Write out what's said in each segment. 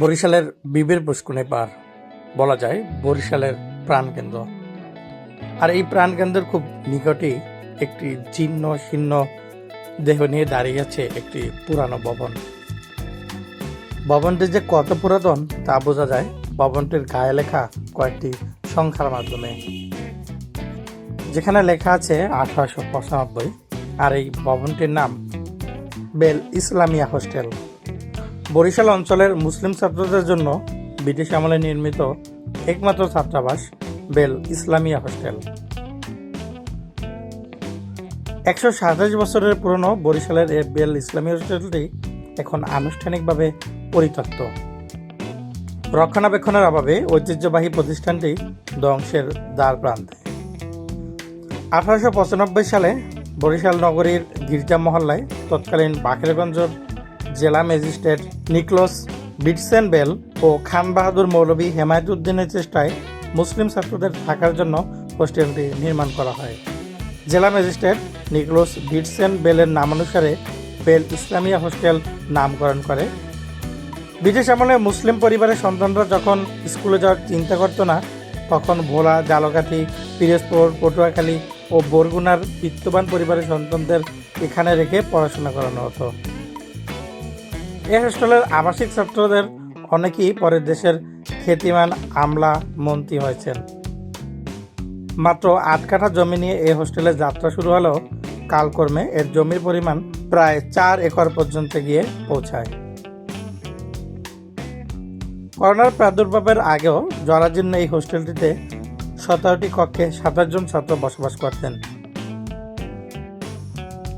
বরিশালের বিবের পুষ্কুনে পার, বলা যায় বরিশালের প্রাণকেন্দ্র। আর এই প্রাণকেন্দ্রের খুব নিকটেই একটি জীর্ণ শীর্ণ দেহ নিয়ে দাঁড়িয়ে আছে একটি পুরানো ভবন। ভবনটি যে কত পুরাতন তা বোঝা যায় ভবনটির গায়ে লেখা কয়েকটি সংখ্যার মাধ্যমে। যেখানে লেখা আছে আঠারোশো পঁচানব্বই, আর এই ভবনটির নাম বেল ইসলামিয়া হোস্টেল। বরিশাল অঞ্চলের মুসলিম ছাত্রদের জন্য ব্রিটিশ আমলে নির্মিত একমাত্র ছাত্রাবাস বেল ইসলামিয়া হোস্টেল। একশো সাতাশ বছরের পুরনো বরিশালের এ বেল ইসলামী হোস্টেলটি এখন আনুষ্ঠানিকভাবে পরিত্যক্ত। রক্ষণাবেক্ষণের অভাবে ঐতিহ্যবাহী প্রতিষ্ঠানটি ধ্বংসের দ্বার প্রান্তে। আঠারোশো পঁচানব্বই সালে বরিশাল নগরীর গির্জা মহল্লায় তৎকালীন বাকেরগঞ্জের জেলা ম্যাজিস্ট্রেট নিকলস বিটসেন বেল ও খান বাহাদুর মৌলভী হেমায়তুদ্দিনের চেষ্টায় মুসলিম ছাত্রদের থাকার জন্য হোস্টেলটি নির্মাণ করা হয়। জেলা ম্যাজিস্ট্রেট নিকলোস বিটসেন বেলের নামানুসারে বেল ইসলামিয়া হোস্টেল নামকরণ করে। ব্রিটিশ আমলে মুসলিম পরিবারের সন্তানরা যখন স্কুলে যাওয়ার চিন্তা করতো না, তখন ভোলা জালকাঠি পিরোজপুর, পটুয়াখালী ও বরগুনার বিত্তবান পরিবারের সন্তানদের এখানে রেখে পড়াশোনা করানো হতো। এই হোস্টেলের আবাসিক ছাত্রদের অনেকেই পরে দেশের খ্যাতিমান আমলা মন্ত্রী হয়েছেন। মাত্র আট কাঠা জমি নিয়ে এই হোস্টেলের যাত্রা শুরু হলেও কালকর্মে এর জমির পরিমাণ প্রায় চার একর পর্যন্ত গিয়ে পৌঁছায়। করোনার প্রাদুর্ভাবের আগেও জরাজীর্ণ এই হোস্টেলটিতে সতেরোটি কক্ষে সাতাশ জন ছাত্র বসবাস করতেন।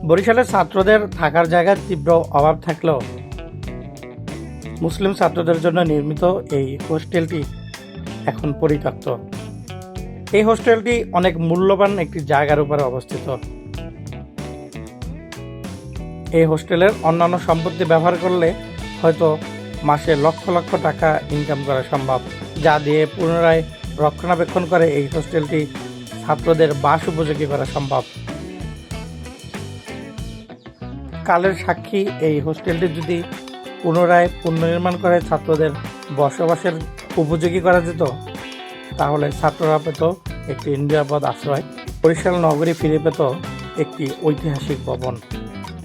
বরিশালের ছাত্রদের থাকার জায়গার তীব্র অভাব থাকলেও মুসলিম ছাত্রদের জন্য নির্মিত এই হোস্টেলটি এখন পরিত্যক্ত। এই হোস্টেলটি অনেক মূল্যবান একটি জায়গার উপরে অবস্থিত। এই হোস্টেলের অন্যান্য সম্পত্তি ব্যবহার করলে হয়তো মাসে লক্ষ লক্ষ টাকা ইনকাম করা সম্ভব, যা দিয়ে পুনরায় রক্ষণাবেক্ষণ করে এই হোস্টেলটি ছাত্রদের বাস উপযোগী করা সম্ভব। কালের সাক্ষী এই হোস্টেলটি যদি পুনরায় পুনর্নির্মাণ করে ছাত্রদের বসবাসের উপযোগী করা যেত, তাহলে ছাত্ররা পেত একটি নিরাপদ আশ্রয়। বরিশাল নগরী ফিরে পেত একটি ঐতিহাসিক ভবন,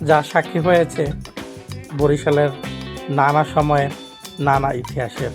যা সাক্ষী হয়েছে বরিশালের নানা সময়ে নানা ইতিহাসের।